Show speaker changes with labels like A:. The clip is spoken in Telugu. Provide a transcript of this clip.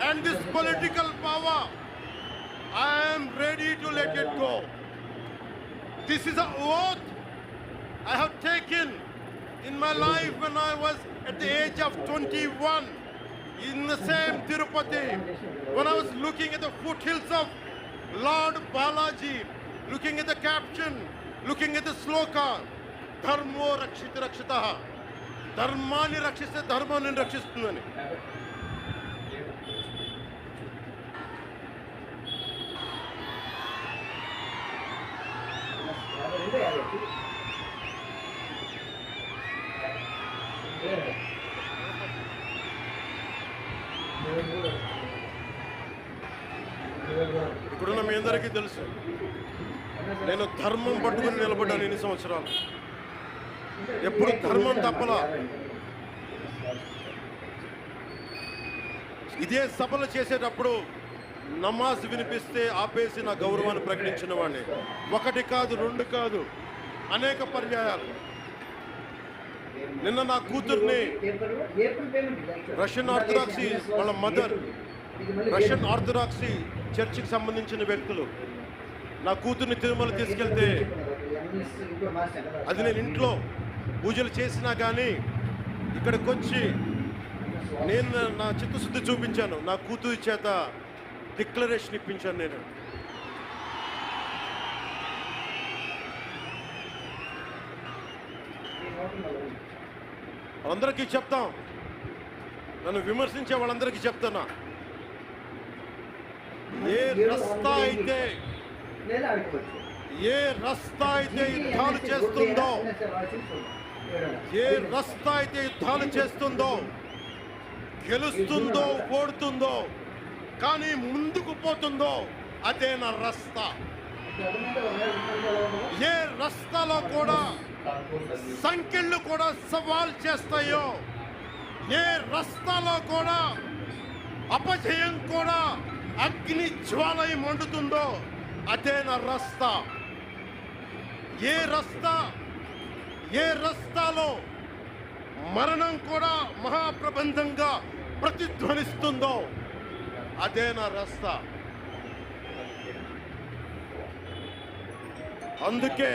A: and this political power, I am ready to let it go. This is a oath I have taken in my life when I was at the age of 21 in the same Tirupati, when I was looking at the foothills of Lord Balaji, looking at the caption, looking at the sloka, Dharmo Rakshita Rakshitaha, Dharmani Rakshita Dharmani Rakshistani. ఇప్పుడున్న మీ అందరికీ తెలుసు. నేను ధర్మం పట్టుకుని నిలబడ్డాను ఎన్ని సంవత్సరాలు. ఎప్పుడు ధర్మం తప్పలా. ఇదే సభలు చేసేటప్పుడు నమాజ్ వినిపిస్తే ఆపేసి నా గౌరవాన్ని ప్రకటించిన వాడిని. ఒకటి కాదు రెండు కాదు. అనేక పర్యాయాలు. నిన్న నా కూతుర్ని రష్యన్ ఆర్థడాక్సీ వాళ్ళ మదర్ రష్యన్ ఆర్థడాక్సీ చర్చికి సంబంధించిన వ్యక్తులు. నా కూతుర్ని తిరుమల తీసుకెళ్తే అది నేను ఇంట్లో పూజలు చేసినా కానీ ఇక్కడికి వచ్చి నేను నా చిత్తశుద్ధి చూపించాను. నా కూతురి చేత డిక్లరేషన్ ఇప్పించాను నేను. అందరికీ చెప్తాం. నన్ను విమర్శించే వాళ్ళందరికీ చెప్తున్నా. ఏ రస్తా అయితే ఏ రస్తా అయితే యుద్ధాలు చేస్తుందో ఏ రస్తా అయితే యుద్ధాలు చేస్తుందో గెలుస్తుందో ఓడుతుందో కానీ ముందుకు పోతుందో అదే నా రస్తా. ఏ రస్తాలో కూడా సంఖ్యలు కూడా సవాల్ చేస్తాయో? ఏ రస్తాలో కూడా అపజయం కూడా అగ్ని జ్వాలయం మండుతుందో అదే నా రస్తా. ఏ రస్తా ఏ రస్తాలో మరణం కూడా మహాప్రబంధంగా ప్రతిధ్వనిస్తుందో అదే నా రస్తా. అందుకే